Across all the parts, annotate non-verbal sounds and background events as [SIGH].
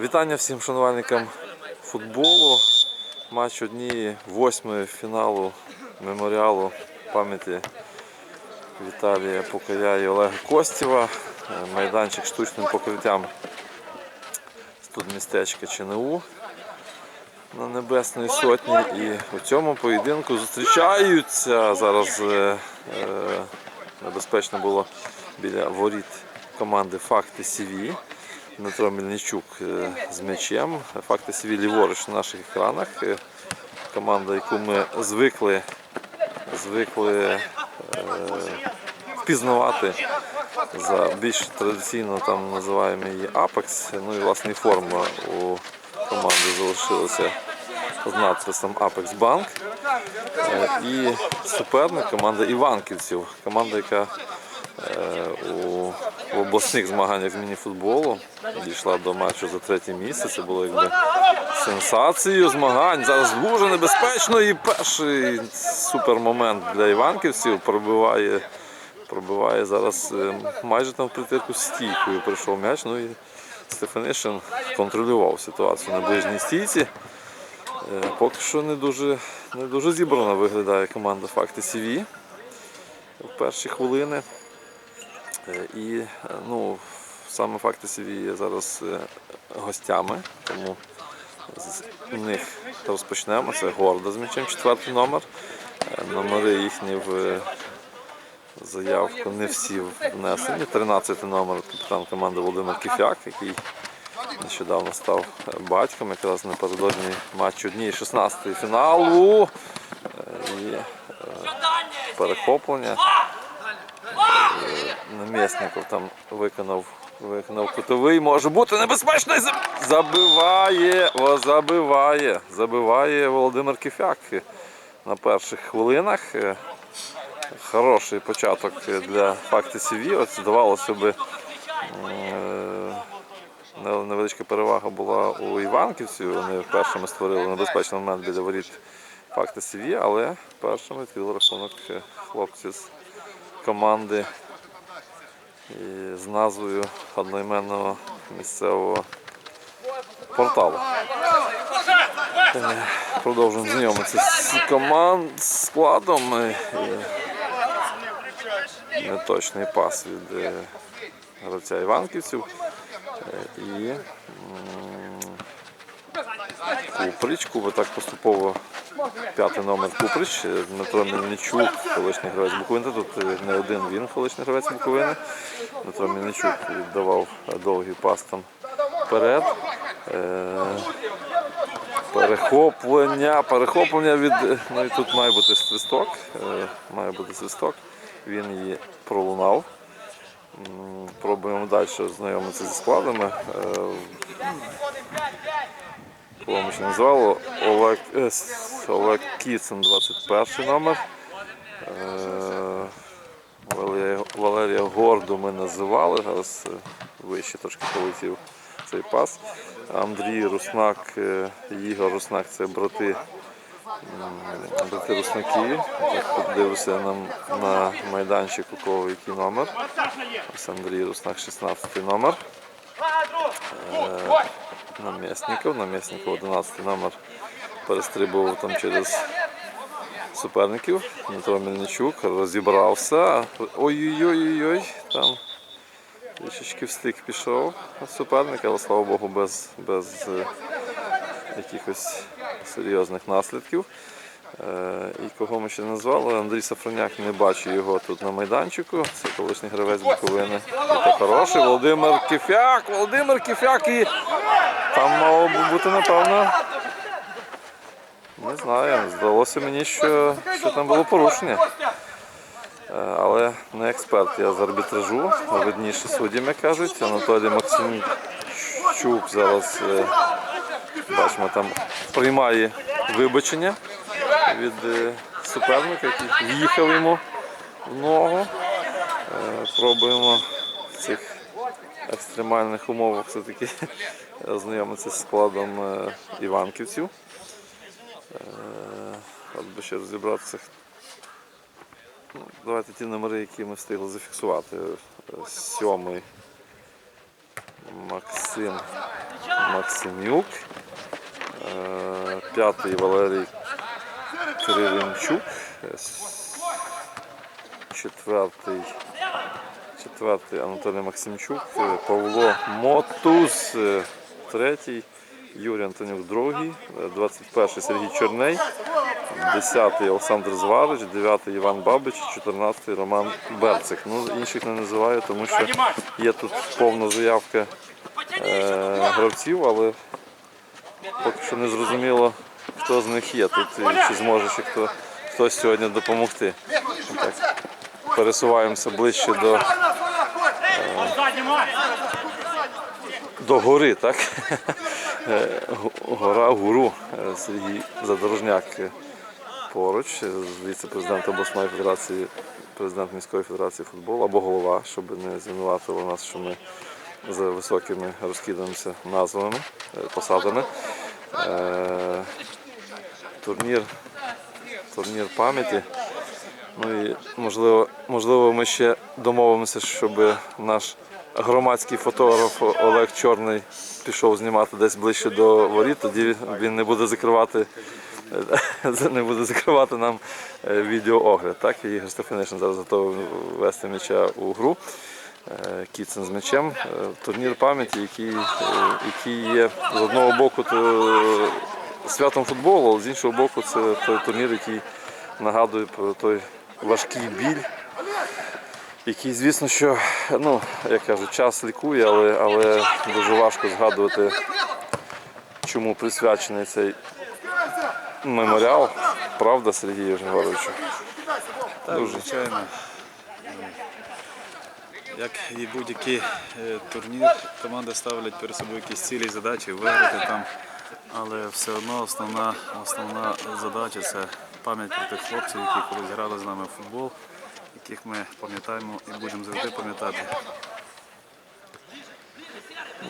Вітання всім шанувальникам футболу. Матч однієї восьмої фіналу меморіалу пам'яті Віталія Покая і Олега Костєва. Е, Майданчик штучним покриттям тут містечка ЧНУ на Небесної Сотні. І у цьому поєдинку зустрічаються. Зараз е, е, небезпечно було біля воріт команди Факти СІВІ. Дмитро Мельничук е, з м'ячем. Факти СІВІ ліворуч на наших екранах. Е, Команда, яку ми звикли, звикли е, впізнавати за більш традиційно там називаємо її Apex. Ну і власне форма у команди залишилася з надписом Bank. Е, І суперник команда Іванківців. Команда, яка у обласних змаганнях з мініфутболу дійшла до матчу за третє місце. Це було якби сенсацією змагань. Зараз дуже небезпечно і перший супермомент для іванківців пробиває. Пробиває зараз е, майже там притирку стійкою прийшов м'яч. Ну і Стефанишин контролював ситуацію на ближній стійці. Е, Поки що не дуже, не дуже зібрано виглядає команда Факти СІВІ в перші хвилини. Е, І ну, саме Факти СІВІ є зараз е, гостями, тому з них розпочнемо. Це Горда з м'ячем, четвертий номер. Е, Номери їхні в е, заявку не всі внесені. 13 номер капітан команди Володимир Кіфяк, який нещодавно став батьком, якраз напередодні матчу дні 16 фіналу. І перехоплення. Намісников там виконав, виконав кутовий. Може бути небезпечно. Забиває, о, забиває, забиває Володимир Кіфяк на перших хвилинах. Е, Хороший початок для факти СІВІ. От здавалося би, е, невеличка перевага була у Іванківців. Вони першими створили небезпечний момент біля воріт факти СІВІ, але першими відкрили рахунок е, хлопці з команди з назвою одноіменного місцевого порталу. Продовжуємо знайомитися з команд з складом. Неточний пас від е, гравця Іванківців. Е, І Куприч, Куба так поступово п'ятий номер Куприч, е, Дмитро Мельничук, колишній гравець Буковини. Тут е, не один він колишній гравець Буковини. Дмитро Мельничук віддавав довгий пас там вперед. Е, Перехоплення, перехоплення від. Ну і тут має бути свисток. Має бути свисток. Він її пролунав. Пробуємо далі знайомитися зі складами. Ми ще? Олег, е, Олег Кіцин, 21 номер. Е, Валерія, Валерія Горду ми називали, зараз е, вище трошки полетів цей пас. Андрій Руснак, Ігор Руснак це брати, брати Руснаки. Так подивився на, на майданчик, у кого який номер. Ось Андрій Руснак, 16 номер. Е, Намісников, Намісников 11 номер перестрибував там через суперників. Дмитро Мельничук розібрався. Ой-ой-ой, там трішечки встиг пішов суперник, але слава Богу, без, без е, якихось серйозних наслідків. Е, І кого ми ще назвали, Андрій Сафроняк не бачу його тут на майданчику. Це колишній гравець Буковини. То хороший. Володимир Кіфяк, Володимир Кіфяк і там мало би бути, напевно. Не знаю, здалося мені, що, що там було порушення. Е, Але не експерт, я з арбітражу, видніше суддям, кажуть. Анатолій Максимчук зараз е, бачимо, там приймає вибачення від е, суперника, який в'їхав йому в ногу. Пробуємо цих екстремальних умовах все-таки ознайомитися з складом е, іванківців. Е, От би ще розібратися. Ну, Давайте ті номери, які ми встигли зафіксувати. Е, Сьомий Максим Максимюк. П'ятий Валерій Кривенчук. Четвертий. Четвертий Анатолій Максимчук, е, Павло Мотуз, е, третій, Юрій Антонюк, другий, е, 21 Сергій Чорней, 10 Олександр Зварич, 9 Іван Бабич, 14 Роман Берцик. Ну, інших не називаю, тому що є тут повна заявка е, гравців, але поки що не зрозуміло, хто з них є тут і чи зможе ще хто, хтось сьогодні допомогти. Пересуваємося ближче до до гори, так? Е, Гора гуру Е, Сергій Задорожняк е, поруч, е, віце-президент обласної федерації, президент міської федерації футболу або голова, щоб не звинуватило нас, що ми за високими розкидаємося назвами, е, посадами. Е, Турнір, турнір пам'яті. Ну і можливо, можливо, ми ще домовимося, щоб наш громадський фотограф Олег Чорний пішов знімати десь ближче до воріт, тоді він не буде закривати, [LAUGHS] не буде закривати нам е, відеоогляд. Так, і Ігор Стефанишин зараз готовий вести м'яча у гру. Е, Кіцин з м'ячем. Е, Турнір пам'яті, який, який є з одного боку то святом футболу, але з іншого боку, це той турнір, який нагадує про той важкий біль, який, звісно, що, ну, як кажуть, час лікує, але, але дуже важко згадувати, чому присвячений цей меморіал. Правда, Сергію Григоровичу? Так, Дуже. звичайно. Як і будь-який е, турнір, команди ставлять перед собою якісь цілі і задачі, виграти там. Але все одно основна, основна задача це пам'ять про тих хлопців, які колись грали з нами в футбол, яких ми пам'ятаємо і будемо завжди пам'ятати.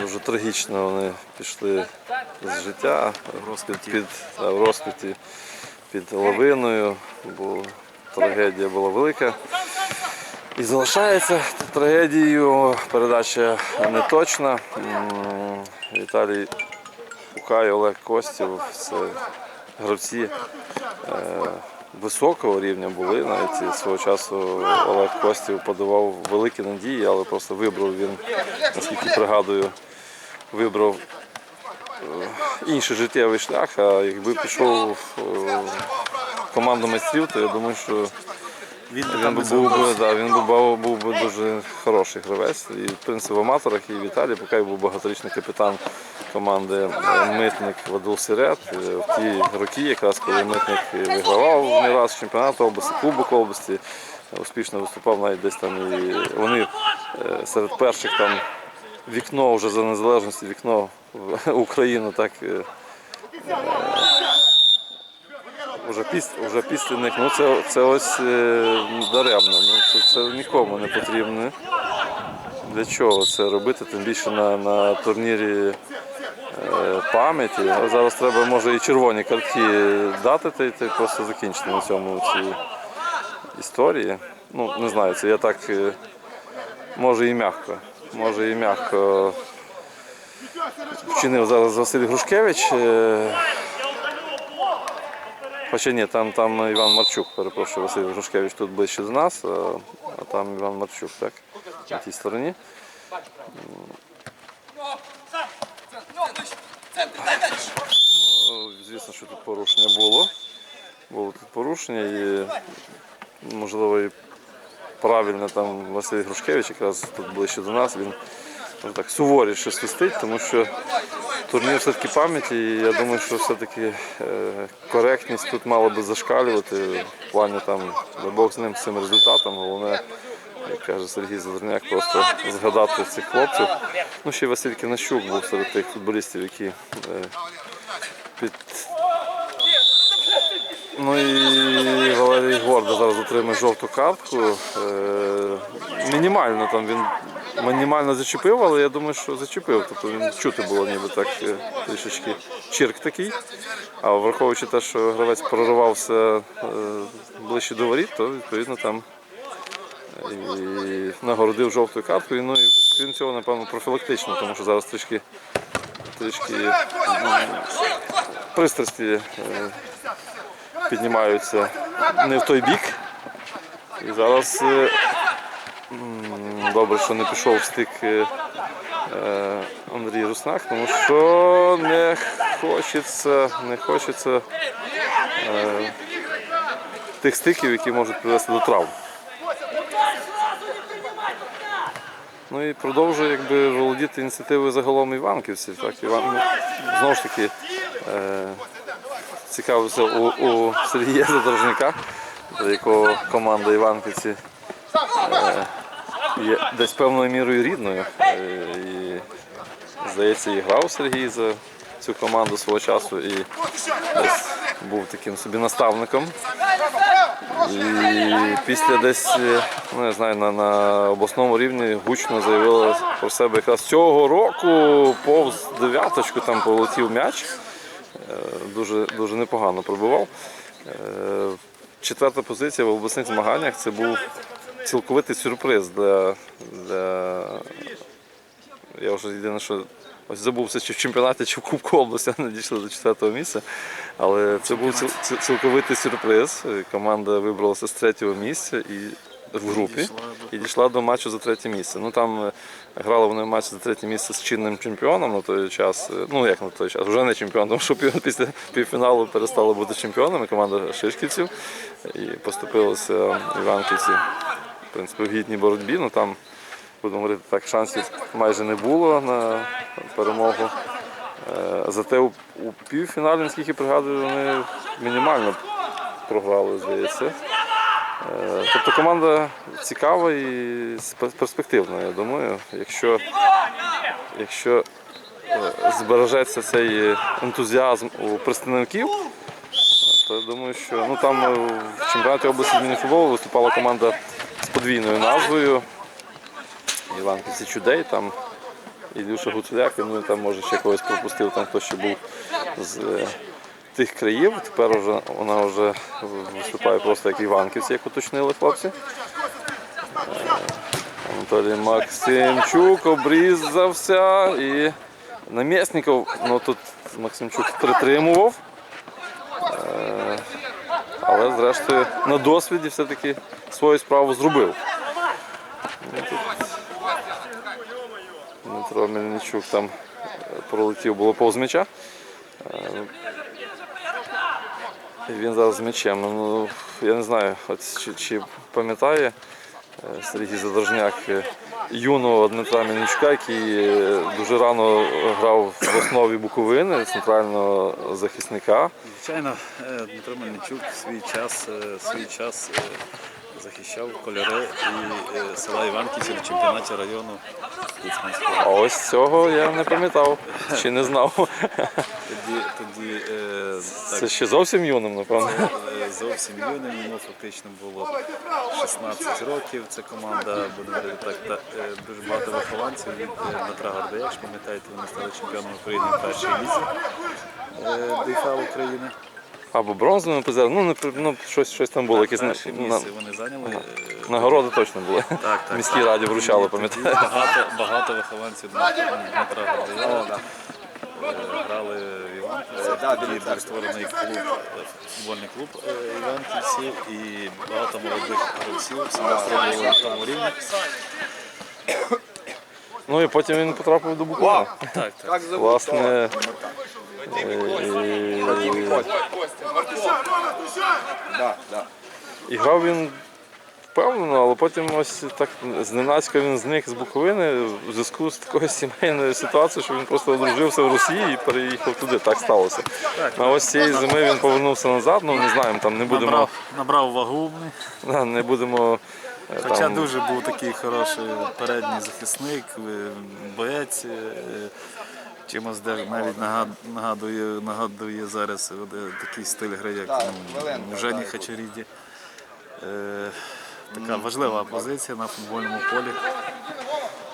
Дуже трагічно вони пішли з життя В розквіті. під, та, в розквіті під лавиною, бо трагедія була велика. І залишається трагедією. Передача не точна. М, Віталій Пухай, Олег Костів це гравці е, високого рівня були. Навіть свого часу Олег Костів подавав великі надії, але просто вибрав він, наскільки пригадую, вибрав е, інший життєвий шлях. А якби пішов е, в команду майстрів, то я думаю, що Він він був би, да, він був, був би дуже хороший гравець. І в принципі в аматорах і Віталій Пукай був багаторічний капітан команди Митник Вадул Сірет. Е, В ті роки, якраз коли митник вигравав не раз чемпіонат області, Кубок області, успішно виступав навіть десь там і вони е, серед перших там вікно вже за незалежності, вікно в Україну так. е, Уже після, вже після них, ну це, це ось даремно. Ну, це, це нікому не потрібно. Для чого це робити? Тим більше на, на турнірі пам'яті. А Зараз треба може і червоні картки дати, та й просто закінчити на цьому ці історії. Ну, не знаю, це я так е, може і м'яко. Може і м'яко вчинив зараз Василь Грушкевич. Е, Хоча ні, там, там Іван Марчук, перепрошую, Василь Грушкевич тут ближче до нас, а, а там Іван Марчук, так, на тій стороні. Ну, Звісно, що тут порушення було. Було тут порушення і можливо і правильно там Василь Грушкевич якраз тут ближче до нас, він ну, так суворіше свистить, тому що турнір все-таки пам'яті, і я думаю, що все-таки е, коректність тут мала би зашкалювати в плані там, Бог з ним з цим результатом. Головне, як каже Сергій Задорняк, просто згадати цих хлопців. Ну ще Василь Кінащук був серед тих футболістів, які е, під. Ну і Валерій Гордо зараз отримає жовту картку. Е, мінімально там він мінімально зачепив, але я думаю, що зачепив. Тобто він чути було ніби так е, трішечки чирк такий. А враховуючи те, що гравець проривався е, ближче до воріт, то відповідно там і нагородив жовтою карткою. Ну і крім цього, напевно, профілактично, тому що зараз трішки трішки пристрасті піднімаються не в той бік. І зараз е, добре, що не пішов в стик е, е, Андрій Руснак, тому що не хочеться, не хочеться тих стиків, які можуть привести до травм. Ну і продовжує якби володіти ініціативою загалом іванківців. Так, Іван, знову ж таки, цікавився у, у Сергія Задорожника, до якого команда Іванківці е, є десь певною мірою рідною. Е, і, здається, і грав Сергій за цю команду свого часу і десь був таким собі наставником. І після десь, е, ну я знаю, на, на обласному рівні гучно заявила про себе якраз цього року повз дев'яточку там полетів м'яч. Дуже, дуже непогано пробивав. Е, Четверта позиція в обласних змаганнях це був цілковитий сюрприз для, для я вже єдине, що ось забувся, чи в чемпіонаті, чи в Кубку області не дійшли до четвертого місця. Але це був ціл- цілковитий сюрприз. Команда вибралася з третього місця і в групі і дійшла до матчу за третє місце. Ну там е, грали вони в матч за третє місце з чинним чемпіоном на той час. Е, Ну як на той час, вже не чемпіон, тому що після півфіналу перестали бути чемпіонами. Команда Шишківців і поступилися іванківці в принципі, в гідній боротьбі. Ну там будемо говорити так, шансів майже не було на перемогу. Е, Зате у, у півфіналі, наскільки пригадую, вони мінімально програли, здається. Е, Тобто команда цікава і спе- перспективна, я думаю. Якщо, якщо е, збережеться цей ентузіазм у представників, то я думаю, що ну, там е, в чемпіонаті області з мініфутболу виступала команда з подвійною назвою. Іванківці Чудей, там Ілюша Гуцуляк, ну там може ще когось пропустив, там хто ще був з тих країв. Тепер вже, вона вже виступає просто як Іванківці, як уточнили хлопці. Е, Анатолій Максимчук обрізався і намісників, ну тут Максимчук притримував. Е, Але зрештою на досвіді все-таки свою справу зробив. Дмитро Мельничук там е, пролетів було повз м'яча. Він зараз з м'ячем. Ну, я не знаю, от чи, чи пам'ятає е, Сергій Задорожняк е, юного Дмитра Мельничука, який е, дуже рано грав в основі Буковини, центрального захисника. Звичайно, Дмитро Мельничук свій час, свій час захищав кольори і е, села Іванківці в чемпіонаті району. А ось цього я не пам'ятав чи не знав. Тоді, тоді е, Це ще зовсім юним, напевно. е, зовсім юним, йому фактично було 16 років. Це команда, буде говорити так, та, е, дуже багато вихованців від е, Дмитра Гордая, якщо пам'ятаєте, вони стали чемпіоном України в першій лізі е, ДХ України. Або бронзовим призером, ну, не, ну щось, щось там було, якісь Перше на- місце вони зайняли. е, нагороди точно були. Так, так. [LAUGHS] Міській раді вручали, пам'ятаю. Багато, багато вихованців Дмитра Дмитра е, грали в Іванківці. Тоді був створений клуб, е, футбольний клуб е, Іванківці і багато молодих гравців себе спробували на тому рівні. Ну і потім він потрапив до Буковини. Так, так. Как зовут? Да, да. і грав він впевнено, але потім ось так зненацька він зник з Буковини в зв'язку з такою сімейною ситуацією, що він просто одружився в Росії і переїхав туди. Так сталося. А ось цієї зими він повернувся назад, ну не знаємо, там не будемо, Набрав, набрав вагу. да, не будемо е, Хоча там, дуже був такий хороший передній захисник, е, боєць. Чимось де навіть нагад- нагадує, нагадує зараз е, такий стиль гри, як ну, Жені. Хачаріді. Е, така важлива позиція на футбольному полі.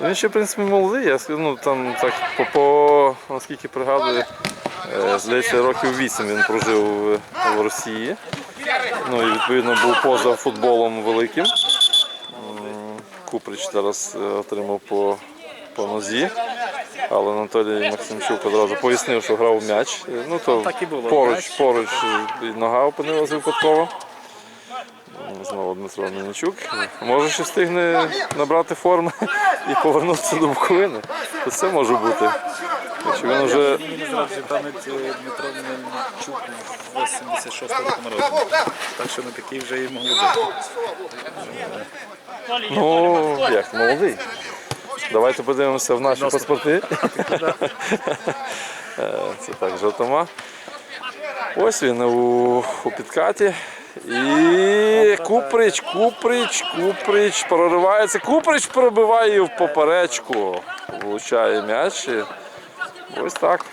Він ще, в принципі, молодий, я скажу, ну там так по, по наскільки пригадую, е, здається, років 8 він прожив в Росії. Ну і відповідно був поза футболом великим. Куприч зараз отримав по, по нозі. Але Анатолій Максимчук одразу пояснив, що грав у м'яч. Ну то Так і було, поруч, м'яч. поруч і нога опинилася випадково. Знову Дмитро Мельничук. Може ще встигне набрати форми і повернутися до Буковини. То це може бути. Якщо він вже пам'ять е, Дмитро Мельничук 86 року народження. Так що не такий вже і молодий. Ну, як молодий. Давайте подивимося в наші паспорти. [LAUGHS] Е, Це так, жовтома. Ось він у, у підкаті. І Куприч, Куприч, Куприч проривається. Куприч пробиває в поперечку. Влучає м'яч. Ось так.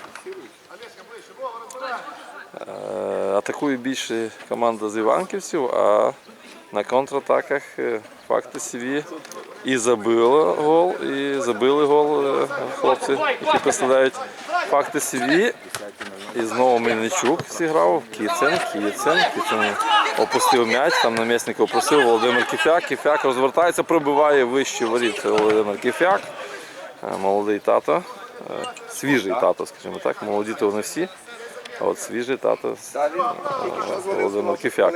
Е, Атакує більше команда з Іванківців, а на контратаках е, факти СІВІ і забили гол, і забили гол е, хлопці, які представляють факти СІВІ. І знову Мельничук зіграв, Кіцен, Кіцен, Кіцен опустив м'яч, там намісник опустив Володимир Кіфяк, Кіфяк розвертається, пробиває вище воріт Володимир Кіфяк. Е, Молодий тато, е, свіжий тато, скажімо так, молоді то вони всі. А от свіжий тато Володимир Кіфяк.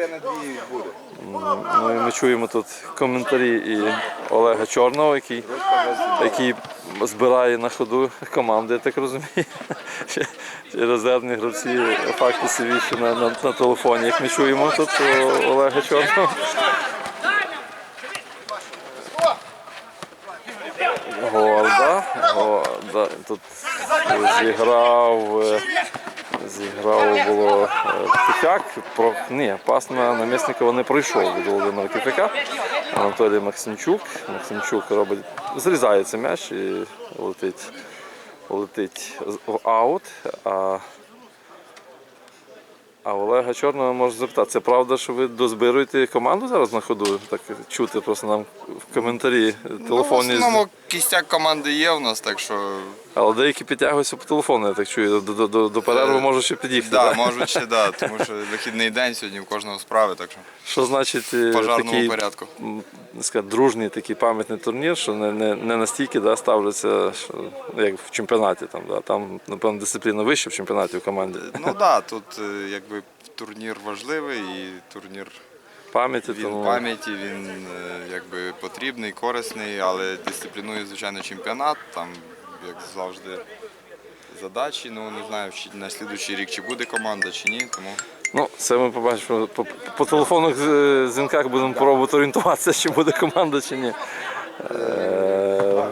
Ну, і ми чуємо тут коментарі і Олега Чорного, який, який збирає на ходу команди, я так розумію. Резервні гравці факти ще на, на, на телефоні, як ми чуємо тут Олега Чорного. Горда, горда. Тут зіграв, зіграв було е, Про, ні, пас на намісникова не пройшов від Володимира Кифяка. Анатолій Максимчук. Максимчук робить, зрізається м'яч і летить, летить в аут. А а Олега Чорного може запитати, це правда, що ви дозбируєте команду зараз на ходу? Так чути просто нам в коментарі Ну, в телефонні. основному кістяк команди є у нас, так що Але деякі підтягуються по телефону, я так чую. До, до, до, до перерви може ще під'їхати. да, так? можуть ще да, [LAUGHS] тому що вихідний день сьогодні у кожного справи, так що Що значить е, в пожарному такий порядку. сказати, дружній такий пам'ятний турнір, що не, не, не настільки да, ставляться, що, як в чемпіонаті. Там, да, там, напевно, дисципліна вища в чемпіонаті в команді. Ну так, да, тут е, якби турнір важливий і турнір Пам'яті, він тому пам'яті, він е, якби потрібний, корисний, але дисциплінує, звичайно, чемпіонат. Там, як завжди, задачі. Ну не знаю, чи на слідуючий рік чи буде команда, чи ні. Тому ну, це ми побачимо. По, по телефонних е, дзвінках будемо пробувати орієнтуватися, чи буде команда, чи ні. Е,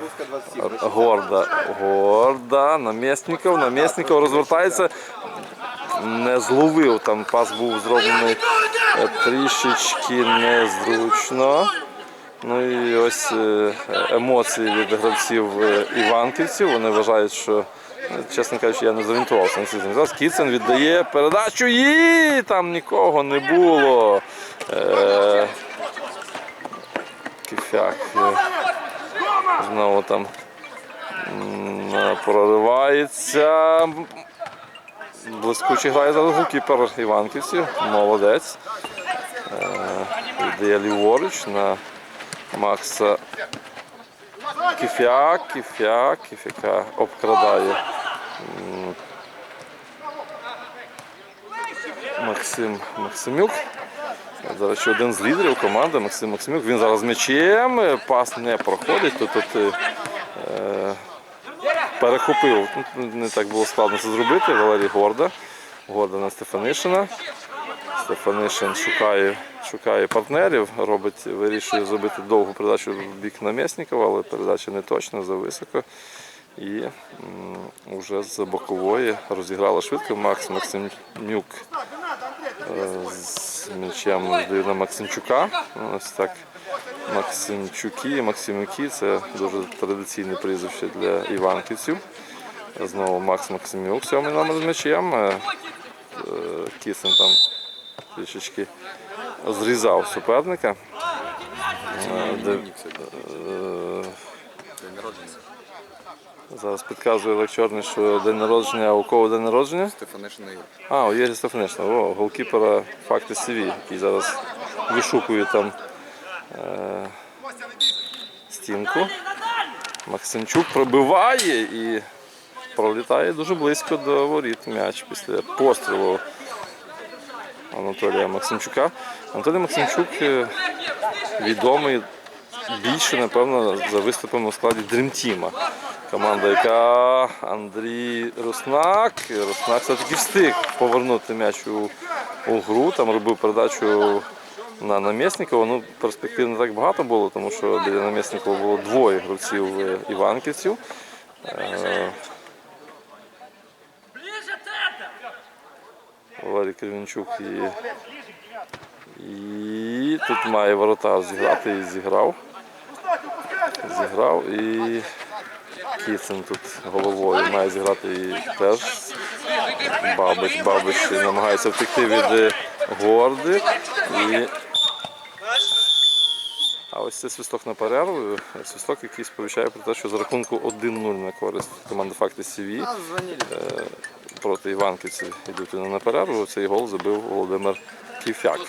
Горда, горда, намісников, намісников розвертається, не зловив, там пас був зроблений е, трішечки незручно. Ну і ось е, емоції від гравців е, іванківців. Вони вважають, що, е, чесно кажучи, я не зорієнтувався на змін. Зараз Кіцин віддає передачу і там нікого не було. Е, Кіфяк знову там проривається. Блискуче грає зараз голкіпер Іванківців. Молодець. Віддає ліворуч на Макса Кіфяк, Кіфяк, Кіфяка обкрадає. Максим Максимюк. До речі, один з лідерів команди Максим Максимюк. Він зараз м'ячем, пас не проходить. Тут, тут е, перехопив. Не так було складно це зробити. Валерій Горда. Горда на Стефанишина. Стефанишин шукає, шукає партнерів, робить, вирішує зробити довгу передачу в бік намісників, але передача не точна, зависоко. І вже з бокової розіграла швидко Макс Максимюк е, з м'ячем на Максимчука. Ось так. Максимчуки, Максимюки це дуже традиційне прізвище для іванківців. Знову Макс Максимюк, сьомий номер з м'ячем. Е, е, там трішечки зрізав суперника. Е, де- Зараз підказує Олег Чорний, що день народження, а у кого день народження? Стефанишин Ігор. А, у Єрі Стефанишина, о, голкіпера факти СІВІ, який зараз вишукує там е, стінку. Максимчук пробиває і пролітає дуже близько до воріт м'яч після пострілу Анатолія Максимчука. Анатолій Максимчук е, відомий більше, напевно, за виступами у складі Дрімтіма. Команда, яка Андрій Руснак. Руснак все-таки встиг повернути м'яч у, у гру, там робив передачу на намісникова. Ну, перспектив не так багато було, тому що біля намісникова було двоє гравців е, іванківців. Валерій Кривінчук і, і тут має воротар зіграти і зіграв. Зіграв і Кіцин тут головою має зіграти і теж. Бабич, Бабич намагається втекти від е, Горди. І... А ось це свисток на перерву. Свисток, який сповіщає про те, що за рахунку 1-0 на користь команди Факти СІВІ проти Іванківців йдуть на перерву. Цей гол забив Володимир Кіфяк.